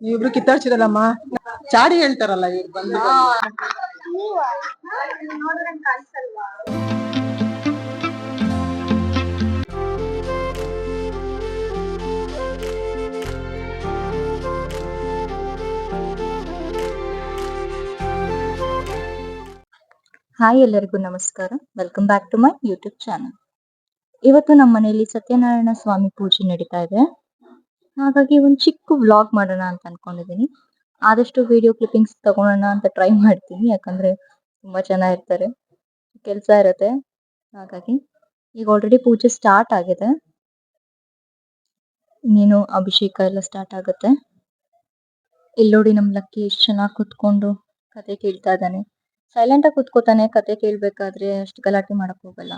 ಇಬ್ರು ಕಿತ್ತಾಡ್ಸಿರಲ್ಲಮ್ಮ? ಚಾಡಿ ಹೇಳ್ತಾರಲ್ಲ ಇವ್ರು ಬಂದು. ಹಾಯ್ ಎಲ್ಲರಿಗೂ ನಮಸ್ಕಾರ. Welcome back to my YouTube channel ಇವತ್ತು ನಮ್ಮ ಮನೆಯಲ್ಲಿ ಸತ್ಯನಾರಾಯಣ ಸ್ವಾಮಿ ಪೂಜೆ ನಡೀತಾ ಇದೆ. ಹಾಗಾಗಿ ಒಂದು ಚಿಕ್ಕ ವ್ಲಾಗ್ ಮಾಡೋಣ ಅಂತ ಅನ್ಕೊಂಡಿದ್ದೀನಿ ಆದಷ್ಟು ವಿಡಿಯೋ ಕ್ಲಿಪ್ಪಿಂಗ್ಸ್ ತಗೊಳ್ಳೋಣ ಅಂತ ಟ್ರೈ ಮಾಡ್ತೀನಿ, ಯಾಕಂದ್ರೆ ತುಂಬ ಜನ ಇರ್ತಾರೆ, ಕೆಲಸ ಇರುತ್ತೆ. ಹಾಗಾಗಿ ಈಗ ಆಲ್ರೆಡಿ ಪೂಜೆ ಸ್ಟಾರ್ಟ್ ಆಗಿದೆ. ಇನ್ನೇನು ಅಭಿಷೇಕ ಎಲ್ಲ ಸ್ಟಾರ್ಟ್ ಆಗುತ್ತೆ. ಇಲ್ಲಿ ನೋಡಿ ನಮ್ಮ ಲಕ್ಕಿ ಎಷ್ಟು ಚೆನ್ನಾಗಿ ಕುತ್ಕೊಂಡು ಕತೆ ಕೇಳ್ತಾ ಇದ್ದಾನೆ. ಸೈಲೆಂಟ್ ಆಗಿ ಕುತ್ಕೋತಾನೆ, ಕತೆ ಕೇಳ್ಬೇಕಾದ್ರೆ ಅಷ್ಟು ಗಲಾಟೆ ಮಾಡಕ್ ಹೋಗಲ್ಲ.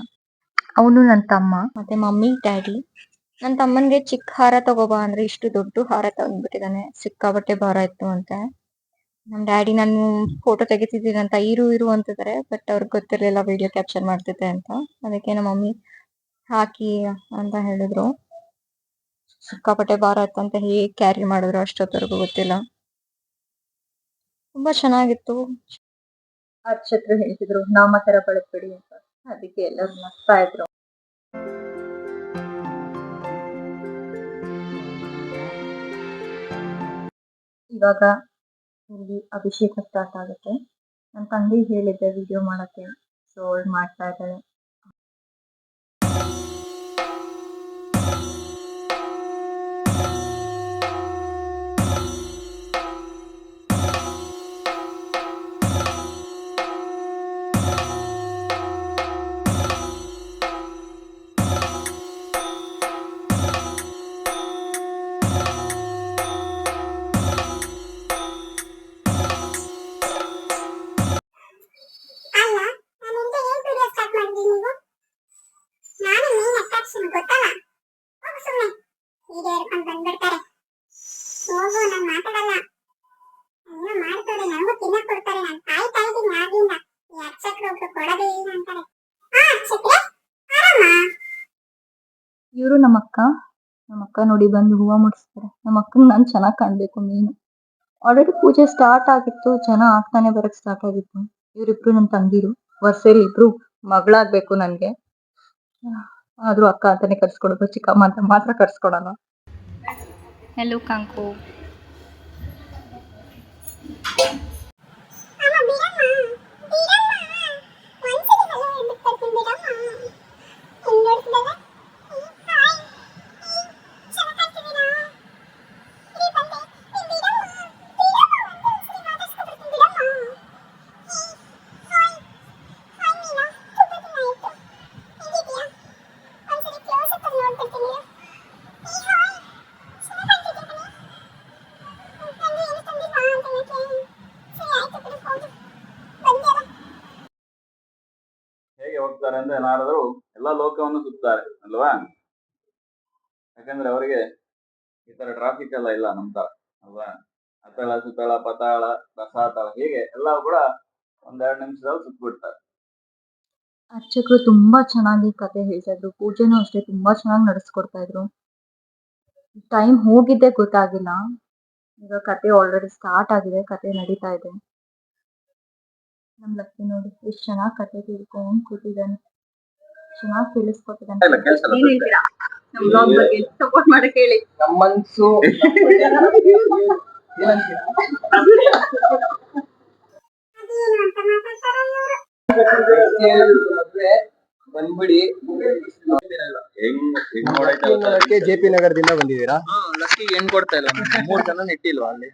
ಅವನು ನನ್ನ ತಮ್ಮ, ಮತ್ತೆ ಮಮ್ಮಿ, ಡ್ಯಾಡಿ. ನನ್ನ ತಮ್ಮನ್ಗೆ ಚಿಕ್ಕ ಹಾರ ತಗೋಬಾ ಅಂದ್ರೆ ಇಷ್ಟು ದೊಡ್ಡ ಹಾರ ತಗೊಂಡ್ಬಿಟ್ಟಿದಾನೆ ಸಿಕ್ಕಾಬಟ್ಟೆ ಭಾರ ಇತ್ತು ಅಂತ. ನಮ್ ಡ್ಯಾಡಿ ನಾನು ಫೋಟೋ ತೆಗಿತಿದ್ದೀನಿ ಅಂತ ಇರು ಇರು ಅಂತಿದ್ದಾರೆ ಬಟ್ ಅವ್ರಿಗೆ ಗೊತ್ತಿರ್ಲಿಲ್ಲ ವಿಡಿಯೋ ಕ್ಯಾಪ್ಚರ್ ಮಾಡ್ತಿದ್ದೆ ಅಂತ. ಅದಕ್ಕೆ ನಮ್ಮ ಮಮ್ಮಿ ಹಾಕಿ ಅಂತ ಹೇಳಿದ್ರು. ಸಿಕ್ಕಾಪಟ್ಟೆ ಭಾರ ಇತ್ತು ಅಂತ ಹೇಗೆ ಕ್ಯಾರಿ ಮಾಡಿದ್ರು ಅಷ್ಟೊತ್ತವರೆಗೂ ಗೊತ್ತಿಲ್ಲ. ತುಂಬಾ ಚೆನ್ನಾಗಿತ್ತು. ಅರ್ಚಕರು ಹೇಳ್ತಿದ್ರು ನಾಮಕರ ಬಳಸ್ಬೇಡಿ ಅಂತ. ಅದಕ್ಕೆ ಎಲ್ಲರೂ ನಗ್ತಾ ಇದ್ರು. ಇವಾಗ ಇಲ್ಲಿ ಅಭಿಷೇಕ ಸ್ಟಾರ್ಟ್ ಆಗುತ್ತೆ. ನನ್ನ ತಂಗಿ ಹೇಳಿದ್ದೆ ವಿಡಿಯೋ ಮಾಡಕ್ಕೆ ಸೊ ಅವಳು ಮಾಡ್ತಾ ಇದ್ದಾಳೆ. ಗೊತ್ತಲ್ಲ? ಹೋಗು ಸುಮ್ಮನೆ ಹೀಗೆ ಹಿಡ್ಕೊಂಡು ಬಂದ್ಬಿಡ್ತಾರೆ. ಹೋಗು, ನಾನು ಮಾತಾಡಲ್ಲ. ಅಯ್ಯೋ ಮಾಡ್ತಾರೆ ನನಗೂ ತಿನ್ನಕ್ ಕೊಡ್ತಾರೆ. ನಾನು ಕಾಯ್ತಾ ಇದ್ದೀನಿ ಆಗಿಂದ ಈ ಅರ್ಚಕ್ರು ಒಬ್ರು ಕೊಡೋದೇ ಇಲ್ಲ ಅಂತಾರೆ. ಹಾ ಅರ್ಚಕ್ರೆ, ಆರಾಮ? ಇವರು ನಮ್ಮ ಅಕ್ಕ. ನಮ್ಮ ಅಕ್ಕ ನೋಡಿ ಬಂದು ಹೂವ ಮುಡಿಸ್ತಾರೆ. ನಮ್ಮ ಅಕ್ಕಂಗೆ ನಾನು ಚೆನ್ನಾಗಿ ಕಾಣಬೇಕು ನೀನು ಆಲ್ರೆಡಿ ಪೂಜೆ ಸ್ಟಾರ್ಟ್ ಆಗಿತ್ತು. ಜನ ಆಗ್ತಾನೆ ಬರಕ್ ಸ್ಟಾರ್ಟ್ ಆಗಿತ್ತು. ಇವರಿಬ್ರು ನನ್ನ ತಂಗಿರು. ವರ್ಷದಲ್ಲಿ ಇಬ್ರು ಮಗಳಾಗ್ಬೇಕು ನನ್ಗೆ. ಆದ್ರೂ ಅಕ್ಕ ಅಂತಾನೆ ಕರ್ಸ್ಕೊಡೋದು ಚಿಕ್ಕಮ್ಮ ಅಂತ ಮಾತ್ರ ಕರ್ಸ್ಕೊಡೋಣ ಹೆಲೋ ಕಾಂಕು ಅಮ್ಮ ಬಿಡಮ್ಮ ಬಿಡಮ್ಮ ಒಂದ್ಸಲಿ ಹಲೋ ಹೇಳ್ಬಿಟ್ಟು ಕರ್ಕೊಂಡು ಬಿಡಮ್ಮ ಹೆಂಗ್ ನೋಡ್ತಿದ್ದಾಳೆ ಹಾಯ್ ಚೆನ್ನಾಗಿ ಕಾಣ್ತಿದ್ದೀರಾ ಇಲ್ಲಿ ಬಂದೆ ಏ, ಬಿಡಮ್ಮ ಬಿಡಮ್ಮ ಒಂದೇ ಒಂದ್ಸಲಿ ಮಾತಾಡ್ಸ್ಕೊಂಡು ಬಿಡಮ್ಮ ಹಾಯ್ ಹಾಯ್ ಮೀನಾ ತುಂಬಾ ದಿನ ಆಯ್ತು ಹೇಗಿದ್ಯಾ ಒಂದ್ಸಲಿ ಕ್ಲೋಸ್ ಅಪ್ ಆಗಿ ನೋಡ್ಬಿಡ್ತೀನಿ ಏ ಹಾಯ್ ಚೆನ್ನಾಗಿ ಕಾಣ್ತಿದ್ದೀಯ ಕಣೆ ನಂಗೆ ಏನು ತಂದಿಲ್ವಾ ಅಂತ ಹೇಳಕ್ಕೆ ಸರಿ ಆಯ್ತು ಬಿಡು ಹೌದು ಬಂದ್ಯಲ್ಲ ಹೋಗ್ತಾರೆ ಅಂದ್ರೆ ನಾರದರು ಎಲ್ಲ ಲೋಕವನ್ನು ಸುತ್ತಾರೆ ಅಲ್ವಾ? ಯಾಕಂದ್ರೆ ಅವರಿಗೆ ಈ ತರ ಟ್ರಾಫಿಕ್ ಎಲ್ಲ ಇಲ್ಲ ನಮ್ ತರ, ಅಲ್ವಾ? ಅತಳ ಸುತಳ ಪತಾಳ ರಸಾತಳ ಹೀಗೆ ಎಲ್ಲ ಕೂಡ ಒಂದೆರಡು ನಿಮಿಷದಲ್ಲಿ ಸುತ್ಬಿಡ್ತಾರೆ. ಅರ್ಚಕರು ತುಂಬಾ ಚೆನ್ನಾಗಿ ಕತೆ ಹೇಳ್ತಾ ಇದ್ರು, ಪೂಜೆನೂ ಅಷ್ಟೇ ತುಂಬಾ ಚೆನ್ನಾಗಿ ನಡೆಸ್ಕೊಡ್ತಾ ಇದ್ರು. ಟೈಮ್ ಹೋಗಿದ್ದೆ ಗೊತ್ತಾಗಿಲ್ಲ, ಈಗ ಕತೆ ಆಲ್ರೆಡಿ ಸ್ಟಾರ್ಟ್ ಆಗಿದೆ, ಕತೆ ನಡೀತಾ ಇದೆ. ನಮ್ ಲಕ್ಕಿ ನೋಡಿ ಎಷ್ಟ್ ಚೆನ್ನಾಗ್ ಕತೆ ತಿಳ್ಕೊಂಡ್ ಕೂತಿದ್ದಾನೆ. ಚೆನ್ನಾಗ್ ತಿಳಿಸ್ಕೊಟ್ಟಿದ್ದಾನೆ ಏನ್ ಹೇಳ್ತೀರಾ? ನಮ್ ಬ್ಲಾಗ್ ಬಗ್ಗೆ ಸಪೋರ್ಟ್ ಮಾಡಕ್ ಹೇಳಿ. ನಮ್ಮ ಮನ್ಸು. ಬಂದ್ಬಿಡಿ ಹೆಂಗ್ ಹೆಂಗ್ ನೋಡೈತೆ ಜೆ ಪಿ ನಗರದಿಂದ ಬಂದಿದ್ದೀರಾ? ಲಕ್ಕಿ ಹೆಂಗ್ ಕೊಡ್ತಾ ಇಲ್ಲ. ಮೂರ್ ಜನ ಇಟ್ಟಿಲ್ವಾ ಅಲ್ಲಿ?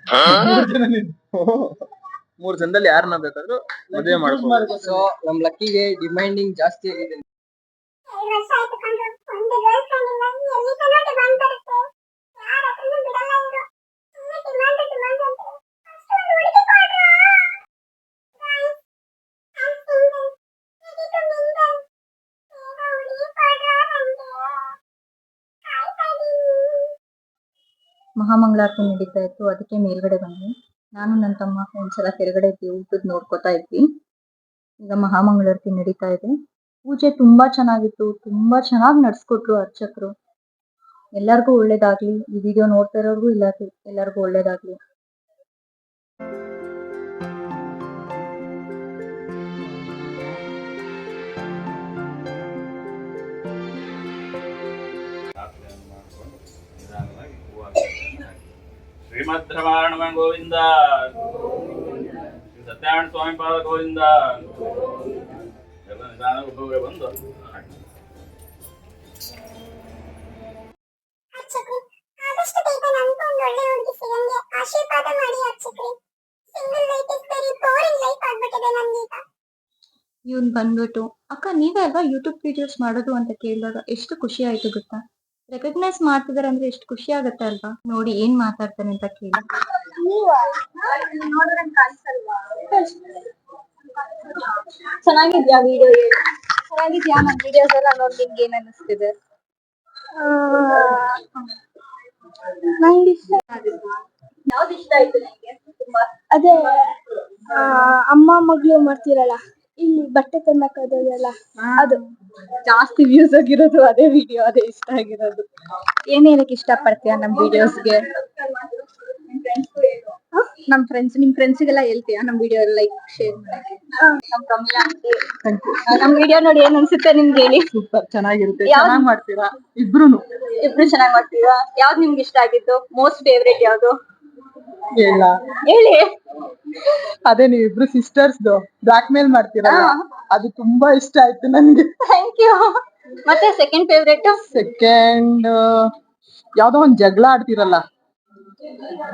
ಮೂರ್ ಜನದಲ್ಲಿ ಯಾರನ್ನ ಬೇಕಾದ್ರೂ ಮದುವೆ ಮಾಡ್ಬೋದು. ಸೊ ನಮ್ ಲಕ್ಕಿಗೆ ಡಿಮ್ಯಾಂಡಿಂಗ್ ಜಾಸ್ತಿ ಆಗಿದೆ. ಮಹಾಮಂಗಳಾರತಿ ನಡೀತಾ ಇತ್ತು. ಅದಕ್ಕೆ ಮೇಲ್ಗಡೆ ಬಂದ್ವಿ. ನಾನು ನನ್ನ ತಮ್ಮ ಫ್ರೆಂಡ್ಸ್ ಸಲ ಕೆಳಗಡೆ ಇದ್ವಿ, ಊಟದ್ ನೋಡ್ಕೊತಾ ಇದ್ವಿ. ಈಗ ಮಹಾಮಂಗಳಾರತಿ ನಡೀತಾ ಇದೆ. ಪೂಜೆ ತುಂಬಾ ಚೆನ್ನಾಗಿತ್ತು, ತುಂಬಾ ಚೆನ್ನಾಗಿ ನಡ್ಸ್ಕೊಟ್ರು ಅರ್ಚಕರು. ಎಲ್ಲರಿಗೂ ಒಳ್ಳೇದಾಗ್ಲಿ. ಈ ವಿಡಿಯೋ ನೋಡ್ತಾ ಇರೋರ್ಗು ಇಲ್ಲ ಎಲ್ಲರಿಗೂ ಒಳ್ಳೇದಾಗ್ಲಿ. ಶ್ರೀಮದ್ ರಮಾರಣ ಗೋವಿಂದ ಸತ್ಯನಾರಾಯಣ ಸ್ವಾಮಿ ಪಾದ ಗೋವಿಂದ ಎಲ್ಲ ನಿಧಾನ ಒಬ್ಬೊಬ್ಬರೇ ಬಂದು ಆಶೀರ್ವಾದ ಮಾಡಿ ಅರ್ಚಕ್ರಿ. Single life is very boring life ಆಗ್ಬಿಟ್ಟಿದೆ ನನ್ಗೀಗ ಇವನ್ ಬಂದ್ಬಿಟ್ಟು ಅಕ್ಕ ನೀವೇ ಅಲ್ವಾ ಯೂಟ್ಯೂಬ್ ವಿಡಿಯೋಸ್ ಮಾಡೋದು ಅಂತ ಕೇಳಿದಾಗ ಎಷ್ಟು ಖುಷಿ ಆಯ್ತು ಗೊತ್ತಾ? ರೆಕಗ್ನೈಸ್ ಮಾಡ್ತಿದಾರೆ ಅಂದ್ರೆ ಎಷ್ಟು ಖುಷಿ ಆಗತ್ತೆ ಅಲ್ವಾ? ನೋಡಿ ಏನ್ ಮಾತಾಡ್ತಾನೆ ಅಂತ ಕೇಳಿ. ಚೆನ್ನಾಗಿದ್ಯಾ ವಿಡಿಯೋ ಚೆನ್ನಾಗಿದ್ಯಾ ನನ್ ವಿಡಿಯೋಸ್ ಎಲ್ಲ ನೋಡಿ ನಿಮ್ಗೆ ಏನ್ ಅನಿಸ್ತಿದೆ? ನಂಗೆ ಇಷ್ಟ ಯಾವ್ದು ಇಷ್ಟ ಆಯ್ತು ನಂಗೆ ತುಂಬಾ? ಅದೇ ಅಮ್ಮ ಮಗಳು ಮಾಡ್ತಿರಲ್ಲ ಇಲ್ಲಿ ಬಟ್ಟೆ ತಂದಕ್ ಅದೆಲ್ಲ ಅದು. ಜಾಸ್ತಿ ವ್ಯೂಸ್ ಆಗಿರೋದು ಅದೇ ವಿಡಿಯೋ ಅದೇ ಇಷ್ಟ ಆಗಿರೋದು. ಏನ್ ಹೇಳಕ್ ಇಷ್ಟ ಪಡ್ತೀಯ ನಮ್ ವಿಡಿಯೋಸ್ಗೆ ನಮ್ ಫ್ರೆಂಡ್ಸ್ ನಿಮ್ ಫ್ರೆಂಡ್ಸ್ಗೆಲ್ಲ ಹೇಳ್ತೀಯಾ ನಮ್ ವಿಡಿಯೋ ಲೈಕ್ ಶೇರ್ ನಮ್ ಪ್ರಮೀಳಾ aunty, ನಮ್ ವಿಡಿಯೋ ನೋಡಿ ಏನ್ ಅನ್ಸುತ್ತೆ ನಿಮ್ಗೆ ಹೇಳಿ? ಸೂಪರ್ ಚೆನ್ನಾಗಿರುತ್ತೆ. ಚೆನ್ನಾಗಿ ಚೆನ್ನಾಗ್ ಮಾಡ್ತೀರಾ? ಇಬ್ರು ಇಬ್ರು ಚೆನ್ನಾಗ್ ಮಾಡ್ತೀರಾ? ಯಾವ್ದು ನಿಮ್ಗೆ ಇಷ್ಟ ಆಗಿತ್ತು ಮೋಸ್ಟ್ ಫೇವ್ರೇಟ್ ಯಾವ್ದು? ಇಲ್ಲ. ಹೇಳಿ. ಅದೇ ನೀವ್ ಇಬ್ರು ಸಿಸ್ಟರ್ಸ್ ಬ್ಲಾಕ್ ಮೇಲ್ ಮಾಡ್ತೀರಲ್ಲ? ಅದು ತುಂಬಾ ಇಷ್ಟ ಆಯ್ತು ನನ್ಗೆ ಥ್ಯಾಂಕ್ ಯು ಮತ್ತೆ ಸೆಕೆಂಡ್ ಫೇವ್ರೇಟ್ ಸೆಕೆಂಡ್ ಯಾವ್ದೋ ಒಂದ್ ಜಗಳ ಆಡ್ತಿರಲ್ಲ?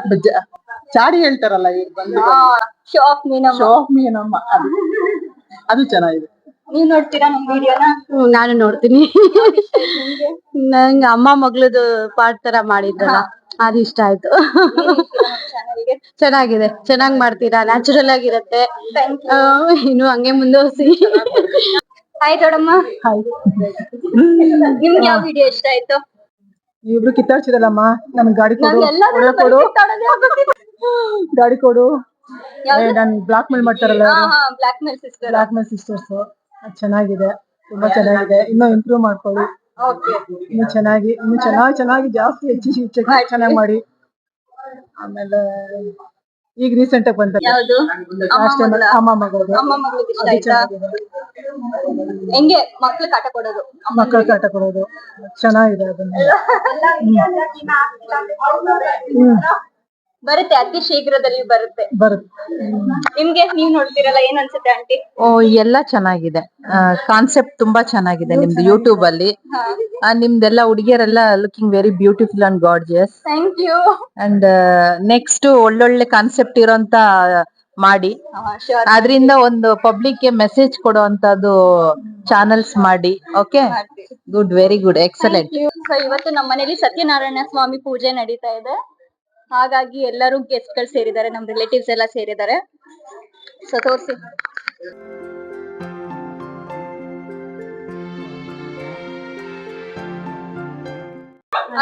ಬಜ್ಜ- ಚಾಡಿ ಹೇಳ್ತಾರಲ್ಲ ಇವ್ರು ಬಂದು ಶೋ ಆಫ್ ಮೀನಮ್ಮ. ಆಫ್ ಮೀ ಅದು. ಅದು ಚೆನ್ನಾಗಿದೆ. ನೀವ್ ನೋಡ್ತೀರಾ ನಮ್ ವಿಡಿಯೋನ ನಾನು ನೋಡ್ತೀನಿ. ನಂಗೆ ಅಮ್ಮ ಮಗಳದು ಪಾಠ ತರ ಮಾಡಿದ್ರಲ್ಲ ಅದು ಇಷ್ಟ ಆಯ್ತು. ಚೆನ್ನಾಗಿದೆ. ಚೆನ್ನಾಗ್ ಮಾಡ್ತೀರಾ? ನ್ಯಾಚುರಲ್ ಆಗಿರತ್ತೆ. ಆ, ಇನ್ನು ಹಂಗೆ ಮುಂದುವರಿಸಿ. ಹಾಯ್ ದೊಡಮ್ಮ ನಿಮ್ಗೆ ಯಾವ ವಿಡಿಯೋ ಇಷ್ಟ ಆಯ್ತು? ಇಬ್ರು ಕಿತ್ತಾಡ್ಸಿರಲ್ಲಮ್ಮ ನನ್ ಗಾಡಿ ಕೊಡು ಒಳ್ಳೆ ಕೊಡು. ಗಾಡಿ ಕೊಡು? ನನ್ ಬ್ಲಾಕ್ ಮೇಲ್ ಮಾಡ್ತಾರಲ್ಲ blackmail sister blackmail sisters ಅದ್ ಚೆನ್ನಾಗಿದೆ. ತುಂಬಾ ಚೆನ್ನಾಗಿದೆ. ಇನ್ನೂ ಇಂಪ್ರೂವ್ ಮಾಡ್ಕೊಳ್ಳಿ. ಇನ್ನು ಚೆನ್ನಾಗಿ ಇನ್ನು ಚೆನ್ನಾಗಿ ಚೆನ್ನಾಗಿ ಜಾಸ್ತಿ ಹೆಚ್ಚು ಚೆನ್ನಾಗಿ ಮಾಡಿ. ಆಮೇಲೆ ಈಗ ರೀಸೆಂಟ್ ಆಗಿ ಬಂದ ಯಾವ್ದು? ಅಮ್ಮ ಮಗಳ? ಅಮ್ಮ ಮಗಳಿಗೆ ಇಷ್ಟ ಆಯ್ತಾ? ಹೆಂಗೆ? ಮಕ್ಳು ಕಾಟ ಕೊಡೋದು. ಮಕ್ಕಳ ಕಾಟ ಕೊಡೋದು. ಚೆನ್ನಾಗಿದೆ ಅದನ್ನ. ಹ್ಮ್. ಬರುತ್ತೆ ಅತಿ ಶೀಘ್ರದಲ್ಲಿ ಬರುತ್ತೆ. ಬರುತ್ತೆ. ನಿಮ್ಗೆ ನೀವ್ ನೋಡ್ತಿರಲ್ಲ ಏನ್ ಅನ್ಸುತ್ತೆ ಆಂಟಿ? ಓ ಎಲ್ಲ ಚೆನ್ನಾಗಿದೆ. ಕಾನ್ಸೆಪ್ಟ್ ತುಂಬಾ ಚೆನ್ನಾಗಿದೆ ನಿಮ್ದು ಯೂಟ್ಯೂಬ್ ಅಲ್ಲಿ. ಆ, ನಿಮ್ದೆಲ್ಲ ಹುಡುಗಿಯರೆಲ್ಲ looking very beautiful and gorgeous thank you and next ಒಳ್ಳೊಳ್ಳೆ ಕಾನ್ಸೆಪ್ಟ್ ಇರೋಂತ ಮಾಡಿ. ಅದರಿಂದ ಒಂದು ಪಬ್ಲಿಕ್ಗೆ ಮೆಸೇಜ್ ಕೊಡುವಂತದ್ದು ಚಾನೆಲ್ಸ್ ಮಾಡಿ. Okay good very good excellent so ಇವತ್ತು ನಮ್ಮ ಮನೇಲಿ ಸತ್ಯನಾರಾಯಣ ಸ್ವಾಮಿ ಪೂಜೆ ನಡೀತಾ ಇದೆ. ಹಾಗಾಗಿ ಎಲ್ಲರೂ ಗೆಸ್ಟ್ಗಳು ಸೇರಿದ್ದಾರೆ ನಮ್ ರಿಲೇಟಿವ್ಸ್ ಎಲ್ಲ ಸೇರಿದ್ದಾರೆ. ಸೊ ತೋರ್ಸಿ.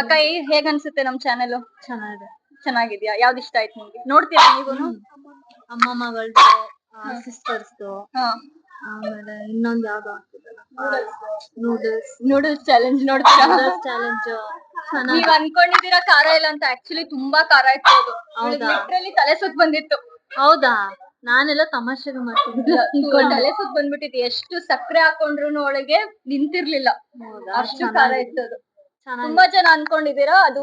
ಅಕ್ಕ ಹೇಗ್ ಅನ್ಸುತ್ತೆ ನಮ್ ಚಾನೆಲ್ ಚೆನ್ನಾಗಿದೆ. ಚೆನ್ನಾಗಿದ್ಯಾ? ಯಾವ್ದು ಇಷ್ಟ ಆಯ್ತು ನಿಮ್ಗೆ? ನೋಡ್ತೀರಾ ನೀವು ಅಮ್ಮ ಮಗಳದು ಸಿಸ್ಟರ್ಸ್ ಆಮೇಲೆ ಇನ್ನೊಂದ್ ಯಾವ್ದು ನೂಡಲ್ಸ್ ನೂಡಲ್ಸ್ ಚಾಲೆಂಜ್ ನೋಡ್ತೀರಾ? ಚಾಲೆಂಜ್ ನೀವ್ ಅನ್ಕೊಂಡಿದ್ದೀರಾ ಖಾರ ಇಲ್ಲ ಅಂತ? ಆಕ್ಚುಲಿ ತುಂಬಾ ಖಾರ ಇತ್ತು ಅದು. ಹೌದಾ? ಲಿಟ್ರಲಿ ತಲೆ ಸುತ್ತ ಬಂದಿತ್ತು. ಹೌದಾ? ನಾನೆಲ್ಲ ತಮಾಷೆಗೆ ಮಾಡ್ತಿದ್ದೆ. ತಲೆ ಸುತ್ತ ಬಂದ್ಬಿಟ್ಟಿತ್ತು ಎಷ್ಟು ಸಕ್ಕರೆ ಹಾಕೊಂಡ್ರು ಒಳಗೆ ನಿಂತಿರ್ಲಿಲ್ಲ. ಅಷ್ಟು ಖಾರ ಇತ್ತು ಅದು. ತುಂಬಾ ಜನ ಅನ್ಕೊಂಡಿದೀರಾ ಅದು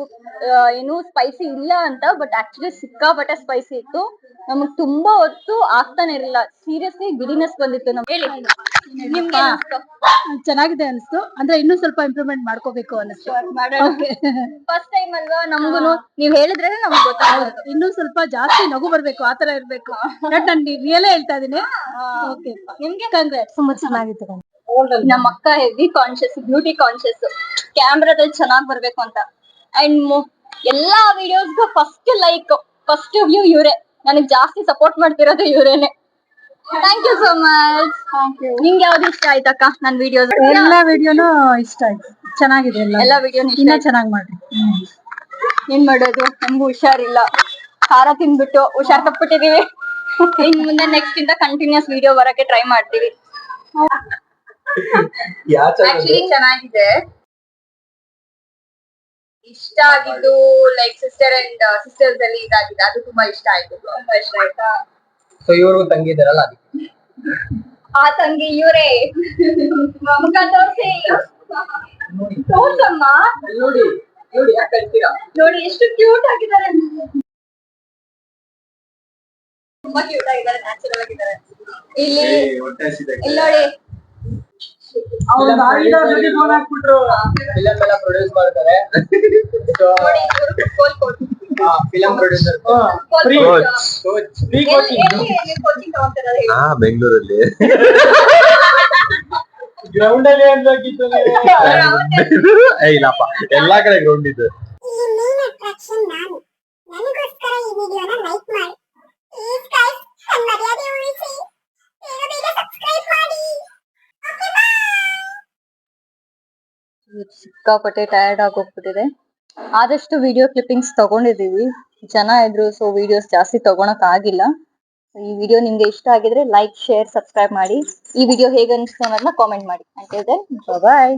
ಏನು ಸ್ಪೈಸಿ ಇಲ್ಲ ಅಂತ ಬಟ್ ಆಕ್ಚುಲಿ ಸಿಕ್ಕಾಪಟ್ಟೆ ಸ್ಪೈಸಿ ಇತ್ತು. ನಮಗ್ ತುಂಬಾ ಹೊತ್ತು ಆಗ್ತಾನೆ ಇರಲಿಲ್ಲ. ಸೀರಿಯಸ್ಲಿ ಗಿಡಿನೆಸ್ ಬಂದಿತ್ತು ನಮ್ಗೆ. ಹೇಳಿ. ನಿಮ್ಗೆ ಚೆನ್ನಾಗಿದೆ ಅನ್ಸ್ತು. ಅಂದ್ರೆ ಇನ್ನೂ ಸ್ವಲ್ಪ ಇಂಪ್ರೂವ್ಮೆಂಟ್ ಮಾಡ್ಕೋಬೇಕು ಅನಿಸ್ತು. ಫಸ್ಟ್ ಟೈಮ್ ಅಲ್ವಾ? ನಮ್ಗುನು ನೀವ್ ಹೇಳಿದ್ರೆ ನಮ್ಗೆ ಗೊತ್ತಾಗೋದು. ಇನ್ನೂ ಸ್ವಲ್ಪ ಜಾಸ್ತಿ ನಗು ಬರ್ಬೇಕು ಆತರ ಇರ್ಬೇಕು. ನಾನು ರಿಯಲೇ ಹೇಳ್ತಾ ಇದೀನಿ ಓಕೆ ನಿಮ್ಗೆ? ಕಂಗ್ರಾಟ್ಸ್ ತುಂಬಾ ಚೆನ್ನಾಗಿತ್ತು. ನಮ್ಮ ಅಕ್ಕ ಹೆವಿ ಕಾನ್ಶಿಯಸ್ ಬ್ಯೂಟಿ ಕಾನ್ಶಿಯಸ್ ಕ್ಯಾಮ್ರಾದಲ್ಲಿ ಚೆನ್ನಾಗ್ ಬರ್ಬೇಕು ಅಂತ. ಅಂಡ್ ಎಲ್ಲಾ ವಿಡಿಯೋಸ್ಗೂ ಫಸ್ಟ್ ಲೈಕ್ ಫಸ್ಟ್ ವ್ಯೂ ಇವ್ರೆ. ನನಗ್ ಜಾಸ್ತಿ ಸಪೋರ್ಟ್ ಮಾಡ್ತಿರೋದು ಇವ್ರೇನೆ. ಥ್ಯಾಂಕ್ ಯು ಸೋ ಮಚ್ ನಿಂಗೆ ಯಾವ್ದು ಇಷ್ಟ ಆಯ್ತಕ್ಕ ನನ್ ವಿಡಿಯೋಸ್ ಎಲ್ಲಾ ವಿಡಿಯೋನು ಇಷ್ಟ ಆಯ್ತು. ಚೆನ್ನಾಗಿದೆ ಎಲ್ಲ. ಎಲ್ಲಾ ವಿಡಿಯೋ ಇನ್ನ ಚೆನ್ನಾಗಿ ಮಾಡ್ರಿ ಏನ್ ಮಾಡೋದು? ನಮ್ಗೂ ಹುಷಾರಿಲ್ಲ. ಖಾರ ತಿನ್ಬಿಟ್ಟು ಹುಷಾರ್ ತಪ್ಪಿಟ್ಟಿದೀವಿ ಇನ್ ಮುಂದೆ ನೆಕ್ಸ್ಟ್ ಇಂದ ಕಂಟಿನ್ಯೂಸ್ ವಿಡಿಯೋ ಬರಕ್ಕೆ ಟ್ರೈ ಮಾಡ್ತೀವಿ. ಆಕ್ಚುಲಿ ಚೆನ್ನಾಗಿದೆ? ಇಷ್ಟ ಆಗಿದ್ದು ಲೈಕ್ ಸಿಸ್ಟರ್ ಅಂಡ್ ಸಿಸ್ಟರ್ಸ್ ಅಲ್ಲಿ ಇದಾಗಿದೆ. ಅದು ತುಂಬಾ ಇಷ್ಟ ಆಯ್ತು. ತುಂಬಾ ಇಷ್ಟ ಆಯ್ತಾ ಸೊ ಇವ್ರಿಗೂ ತಂಗಿ ಇದಾರಲ್ಲ ಅದಕ್ಕೆ? ಆ ತಂಗಿ ಇವರೇ. ಮುಖ ತೋರ್ಸಿ. ತೋರ್ಸಮ್ಮ. ನೋಡಿ. ನೋಡಿ ಯಾಕೆ ಕಳ್ತೀರಾ ನೋಡಿ ಎಷ್ಟು ಕ್ಯೂಟ್ ಆಗಿದ್ದಾರೆ. ತುಂಬಾ ಕ್ಯೂಟ್ ಆಗಿದ್ದಾರೆ ನ್ಯಾಚುರಲ್ ಆಗಿದ್ದಾರೆ. ಇಲ್ಲಿ ಇಲ್ಲಿ ನೋಡಿ. ಫಿಲಂ ಎಲ್ಲ ಪ್ರೊಡ್ಯೂಸ್ ಮಾಡ್ತಾರೆ. Film producer. ಹಾ ಬೆಂಗಳೂರಲ್ಲಿ. ಗ್ರೌಂಡ್ ಅಲ್ಲಿ ಏ ಇಲ್ಲಪ್ಪ. ಎಲ್ಲಾ ಕಡೆ ಗ್ರೌಂಡ್ ಇದೆ ಮೇನ್ ಅಟ್ರಾಕ್ಷನ್ ನಾನು. ನನಗೋಸ್ಕರ ಈ ವಿಡಿಯೋನ ಲೈಕ್ ಮಾಡಿ. ಪ್ಲೀಸ್ ಗೈಸ್ ನನ್ನ ಮರ್ಯಾದೆ ಉಳಿಸಿ. ಬೇಗ ಬೇಗ ಸಬ್ಸ್ಕ್ರೈಬ್ ಮಾಡಿ ಓಕೆ ಬಾಯ್ ಇವತ್ತು ಸಿಕ್ಕಾಪಟ್ಟೆ ಟಯರ್ಡ್ ಆಗೋಗ್ಬಿಟ್ಟಿದೆ. ಆದಷ್ಟು ವಿಡಿಯೋ ಕ್ಲಿಪ್ಪಿಂಗ್ಸ್ ತಗೊಂಡಿದೀವಿ ಜನ ಇದ್ರು ಸೊ ವಿಡಿಯೋಸ್ ಜಾಸ್ತಿ ತಗೊಳಕ್ ಆಗಿಲ್ಲ ಈ ವಿಡಿಯೋ ನಿಮ್ಗೆ ಇಷ್ಟ ಆಗಿದ್ರೆ ಲೈಕ್ ಶೇರ್ ಸಬ್ಸ್ಕ್ರೈಬ್ ಮಾಡಿ. ಈ ವಿಡಿಯೋ ಹೇಗೆ ಅನಿಸ್ತು ಅನ್ನೋದನ್ನ ಕಾಮೆಂಟ್ ಮಾಡಿ. ಅಂತ ಬಾಯ್